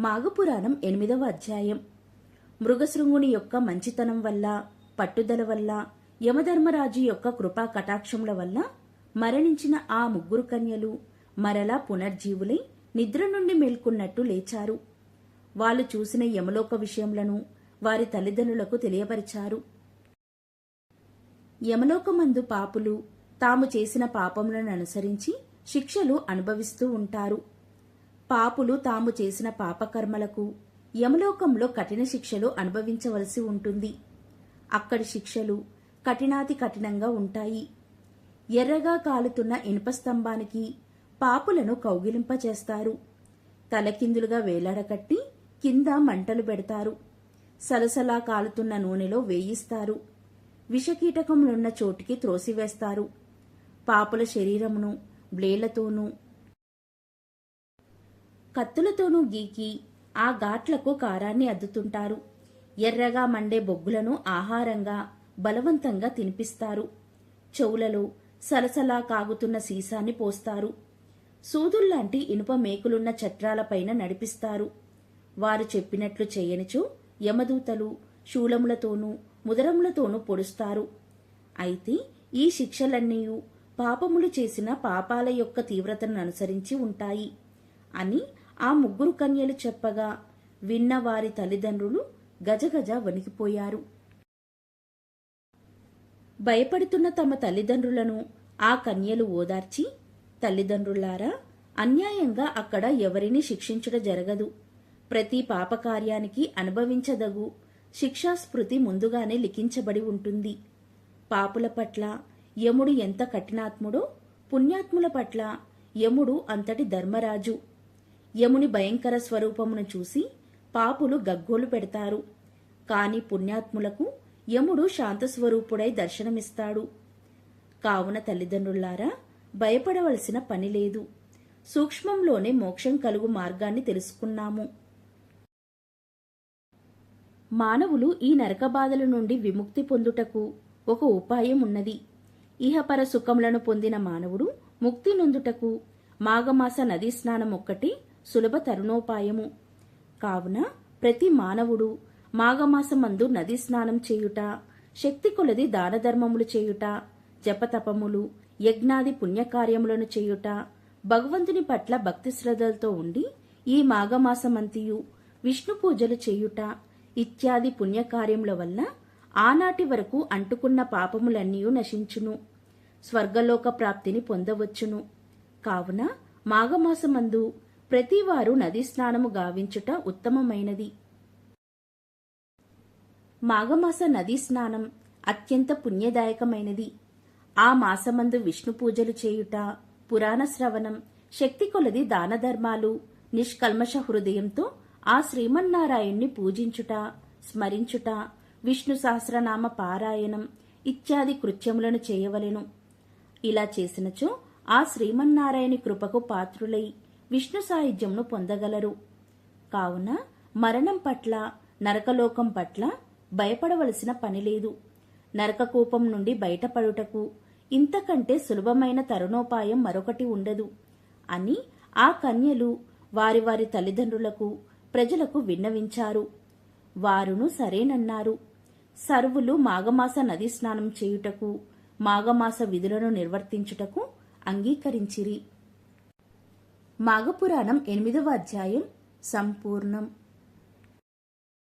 మాఘపురాణం ఎనిమిదవ అధ్యాయం. మృగశృంగుని యొక్క మంచితనం వల్ల పట్టుదల వల్ల యమధర్మరాజు యొక్క కృపా కటాక్షముల వల్ల మరణించిన ఆ ముగ్గురు కన్యలు మరలా పునర్జీవులై నిద్ర నుండి మేల్కొన్నట్టు లేచారు. వాళ్ళు చూసిన యమలోక విషయములను వారి తల్లిదండ్రులకు తెలియపరిచారు. యమలోకమందు పాపులు తాము చేసిన పాపములను అనుసరించి శిక్షలు అనుభవిస్తూ ఉంటారు. పాపులు తాము చేసిన పాపకర్మలకు యమలోకంలో కఠిన శిక్షలు అనుభవించవలసి ఉంటుంది. అక్కడి శిక్షలు కఠినాతి కఠినంగా ఉంటాయి. ఎర్రగా కాలుతున్న ఇనుప స్తంభానికి పాపులను కౌగిలింపచేస్తారు. తలకిందులుగా వేలాడకట్టి కింద మంటలు పెడతారు. సలసలా కాలుతున్న నూనెలో వేయిస్తారు. విషకీటకములున్న చోటికి త్రోసివేస్తారు. పాపుల శరీరమును బ్లేలతోనూ కత్తులతోనూ గీకి ఆ ఘాట్లకు కారాన్ని అద్దుతుంటారు. ఎర్రగా మండే బొగ్గులను ఆహారంగా బలవంతంగా తినిపిస్తారు. చెవులలో సలసలా కాగుతున్న సీసాన్ని పోస్తారు. సూదుల్లాంటి ఇనుప మేకులున్న చట్రాలపైన నడిపిస్తారు. వారు చెప్పినట్లు చేయనిచో యమదూతలు శూలములతోనూ ముదరములతోనూ పొడుస్తారు. అయితే ఈ శిక్షలన్నీ పాపములు చేసిన పాపాల యొక్క తీవ్రతను అనుసరించి ఉంటాయి అని ఆ ముగ్గురు కన్యలు చెప్పగా విన్న వారి తల్లిదండ్రులు గజగజ వణికిపోయారు. భయపడుతున్న తమ తల్లిదండ్రులను ఆ కన్యలు ఓదార్చి తల్లిదండ్రులారా అన్యాయంగా అక్కడ ఎవరిని శిక్షించుట జరగదు. ప్రతి పాపకార్యానికి అనుభవించదగు శిక్షాస్మృతి ముందుగానే లిఖించబడి ఉంటుంది. పాపుల పట్ల యముడు ఎంత కఠినాత్ముడో పుణ్యాత్ముల పట్ల యముడు అంతటి ధర్మరాజు. యముని భయంకర స్వరూపమును చూసి పాపులు గగ్గోలు పెడతారు. కాని పుణ్యాత్ములకు యముడు శాంతస్వరూపుడై దర్శనమిస్తాడు. కావున తల్లిదండ్రులారా భయపడవలసిన పని లేదు. సూక్ష్మంలోనే మోక్షం కలుగు మార్గాన్ని తెలుసుకున్నాము. మానవులు ఈ నరక బాధల నుండి విముక్తి పొందుటకు ఒక ఉపాయం ఉన్నది. ఇహపర సుఖములను పొందిన మానవుడు ముక్తి నొందుటకు మాఘమాస నదీ స్నానం ఒక్కటి సులభ తరుణోపాయము. కావున ప్రతి మానవుడు మాఘమాసమందు నది స్నానం చేయుట శక్తి కొలది దానధర్మములు చేయుట జపతపములు యజ్ఞాది పుణ్యకార్యములను చేయుట భగవంతుని పట్ల భక్తి శ్రద్ధలతో ఉండి ఈ మాఘమాసమంతియు విష్ణు పూజలు చేయుట ఇత్యాది పుణ్యకార్యముల వల్ల ఆనాటి వరకు అంటుకున్న పాపములన్నీ నశించును స్వర్గలోక ప్రాప్తిని పొందవచ్చును. కావున మాఘమాసమందు ప్రతివారు నదీ స్నానము గావించుట ఉత్తమమైనది. మాఘమాస నదీ స్నానం అత్యంత పుణ్యదాయకమైనది. ఆ మాసమందు విష్ణు పూజలు చేయుట పురాణ శ్రవణం శక్తి కొలది దాన ధర్మాలు నిష్కల్మష హృదయంతో ఆ శ్రీమన్నారాయణ్ణి పూజించుట స్మరించుట విష్ణు సహస్రనామ పారాయణం ఇత్యాది కృత్యములను చేయవలెను. ఇలా చేసినచో ఆ శ్రీమన్నారాయణి కృపకు పాత్రులై విష్ణు సాయుధ్యంను పొందగలరు. కావున మరణం పట్ల నరకలోకం పట్ల భయపడవలసిన పని లేదు. నరకకూపం నుండి బయటపడుటకు ఇంతకంటే సులభమైన తరుణోపాయం మరొకటి ఉండదు. అని ఆ కన్యలు వారి వారి తల్లిదండ్రులకు ప్రజలకు విన్నవించారు. వారును సరేనన్నారు. సర్వులు మాఘమాస నది స్నానం చేయుటకు మాఘమాస విధులను నిర్వర్తించుటకు అంగీకరించిరి. మాఘపురాణం ఎనిమిదవ అధ్యాయం సంపూర్ణం.